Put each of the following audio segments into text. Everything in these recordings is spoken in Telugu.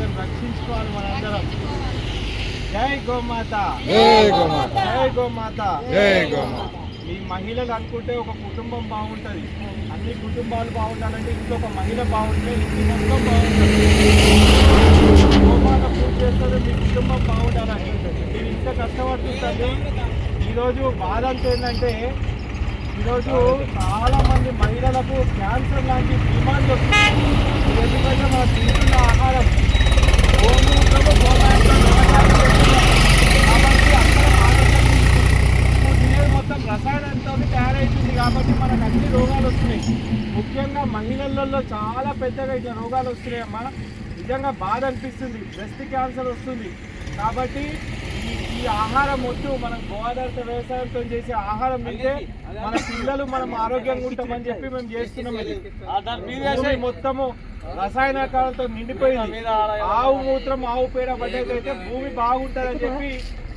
రక్షించుకోవాలి మనందరం. జై గోమాత. జై గోమాత. జై గోమాత. జై గోమాత. ఈ మహిళలు అనుకుంటే ఒక కుటుంబం బాగుంటుంది. అన్ని కుటుంబాలు బాగుండాలంటే ఇంట్లో ఒక మహిళ బాగుంటే ఇంటి మొత్తం బాగుంటుంది. గోమాత పూజ చేస్తారు మీ కుటుంబం బాగుండాలని మీరు ఇంత కష్టపడుతుంటుంది ఈరోజు బాధ అంతా ఏంటంటే ఈరోజు చాలా మంది మహిళలకు క్యాన్సర్ లాంటి డిమాండ్లు వస్తున్నాయి. ఎందుకంటే మనం తింటున్న ఆహారం గోమూత్రము గోమాంసం వ్యవసాయం చేస్తున్నాం. కాబట్టి అందరం ఆరోగ్యం ఇప్పుడు తినేది మొత్తం రసాయనంతో తయారైతుంది కాబట్టి మనకు అన్ని రోగాలు వస్తున్నాయి? ముఖ్యంగా మహిళలలో చాలా పెద్దగా ఇట్లా రోగాలు వస్తున్నాయి అమ్మా. నిజంగా బాధ అనిపిస్తుంది. బ్రెస్ట్ క్యాన్సర్ వస్తుంది. కాబట్టి ఈ ఆహారం వద్దు. మనం గోదావరి వ్యవసాయంతో చేసే ఆహారం తింటే మన పిల్లలు మనం ఆరోగ్యంగా ఉంటామని చెప్పి మేము చేస్తున్నాం ఇది. మొత్తము రసాయనకాలతో నిండిపోయింది. ఆవు మూత్రం ఆవు పేడ పడ్డకైతే భూమి బాగుంటుందని చెప్పి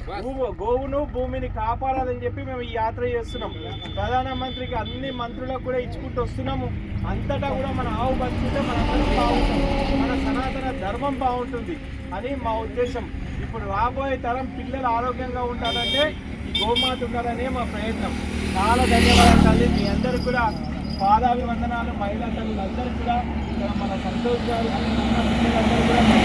గోవును భూమిని కాపాడాలని చెప్పి మేము ఈ యాత్ర చేస్తున్నాం. ప్రధానమంత్రికి అన్ని మంత్రులకు కూడా ఇచ్చుకుంటూ వస్తున్నాము. అంతటా కూడా మన ఆవు బతుకుంటే మన అందరం మన సనాతన ధర్మం బాగుంటుంది అని మా ఉద్దేశం. ఇప్పుడు రాబోయే తరం పిల్లలు ఆరోగ్యంగా ఉండాలంటే ఈ గోమాత ఉండాలనే మా ప్రయత్నం. చాలా ధన్యవాదాలు తల్లి. మీ అందరికి కూడా పాదాభివందనాలు. మహిళా తల్లులందరికీ కూడా. మన సంతోష్ గారు కూడా